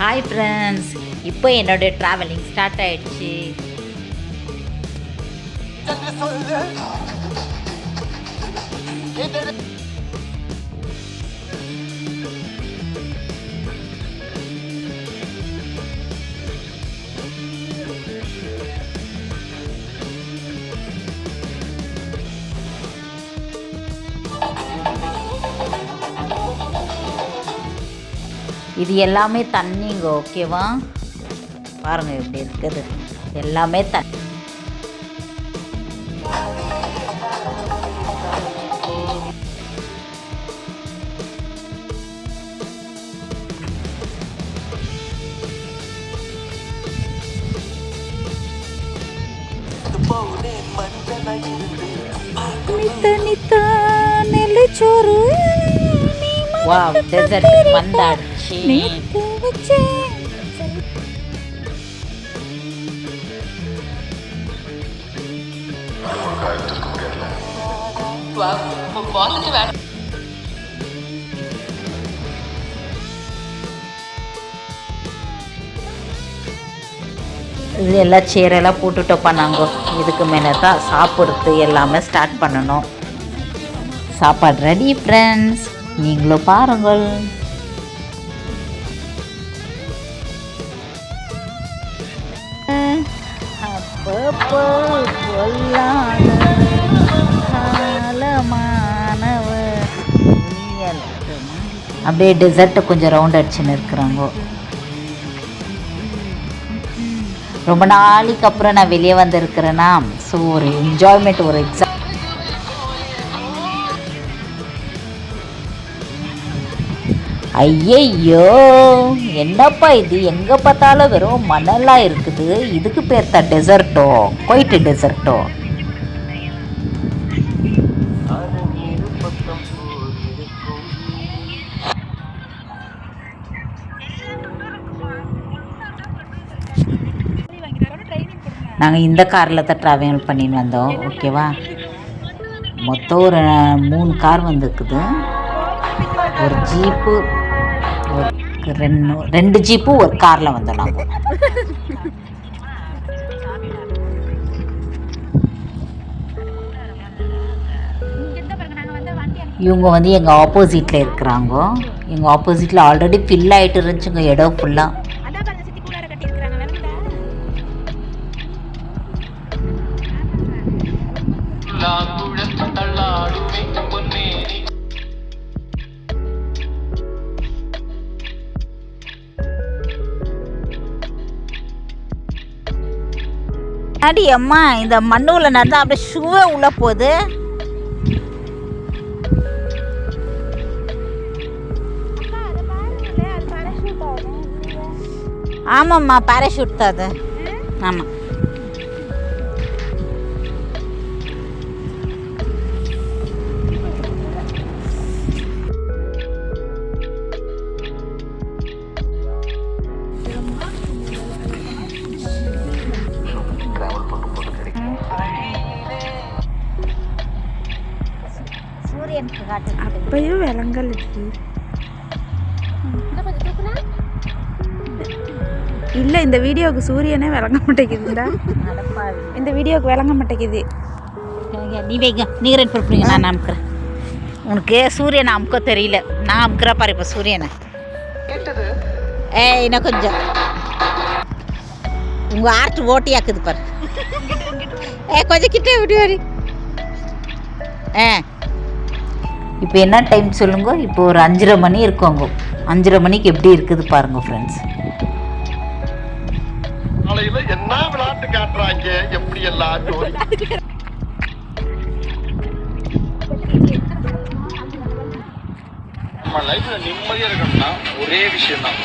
Hi friends இப்போ என்னோட travelling start ஆயிடுச்சு. இது எல்லாமே தண்ணிங்க ஓகேவா? பாருங்க எப்படி இருக்குது. எல்லாமே தண்ணி வாவ் டெசர்ட் வந்தாச்சு இது எல்லாம் சேரெல்லாம் போட்டுட்டோப்பா நாங்கள் இதுக்கு மேலே தான் சாப்பிட்றது எல்லாமே ஸ்டார்ட் பண்ணணும். சாப்பாடு ரெடி ஃப்ரெண்ட்ஸ் நீங்களும் பாருங்கள். அப்பப்போ பொல்லாத காலமானவர். அப்படியே டெசர்ட்டை கொஞ்சம் ரவுண்ட் அடிச்சுன்னு இருக்கிறாங்க ரொம்ப நாளைக்கு அப்புறம் நான் வெளியே வந்திருக்கிறேன்னா ஸோ ஒரு என்ஜாய்மெண்ட் ஒரு எக்ஸாம் ஐயையோ என்னப்பா இது? எங்கே பார்த்தாலும் வெறும் மணலாக இருக்குது. இதுக்கு பேர் தான் டெசர்ட்டோ. கொயிட்டு டெசர்ட்டோ. நாங்கள் இந்த காரில் தான் ட்ராவல் பண்ணின்னு வந்தோம். ஓகேவா? மொத்தம் ஒரு மூணு கார் வந்துருக்குது. ஒரு ஜீப்பு ரெண்டு ரெண்டு ஜீப்பும் ஒரு காரில் வந்தோம் நாங்கள் இவங்க வந்து எங்கள் ஆப்போசிட்டில் இருக்கிறாங்க. எங்கள் ஆப்போசிட்டில் ஆல்ரெடி ஃபில் ஆகிட்டு இருந்துச்சுங்க இடம் ஃபுல்லாக அடி அம்மா இந்த மண்ணுல நடந்தா அப்படியே ஷூவே உள்ள போகுது. ஆமாம்மா பேராஷூட் தான் அது. ஆமாம் சூரியனுக்கு காட்டு அப்பயும் விலங்கல் இது இல்லை இந்த வீடியோவுக்கு சூரியனே விளங்க மாட்டேங்குதுடா. இந்த வீடியோவுக்கு விளங்க மாட்டேங்குது. நீ வைங்க. நீ ரெடி பண்ணுறீங்க நான் அமுக்கிறேன் உனக்கு சூரியனை அமுக்க தெரியல. நான் அமுக்கிறேன் பாரு இப்போ சூரியனை. ஏ இன்னும் கொஞ்சம். உங்கள் ஆர்ட் ஓட்டியாக்குது பாரு. ஏ கொஞ்சம் கிட்டே விட்டு வரி. ஆ இப்போ என்ன டைம் சொல்லுங்க? இப்போ ஒரு அஞ்சரை மணி இருக்குங்க. அஞ்சரை மணிக்கு எப்படி இருக்குது பாருங்க ஃப்ரெண்ட்ஸ் என்ன விளையாட்டு காட்டுறாங்க? எப்படி எல்லாம் நம்ம லைஃப்ல நிம்மதியா இருக்கணும்னா ஒரே விஷயம் தான்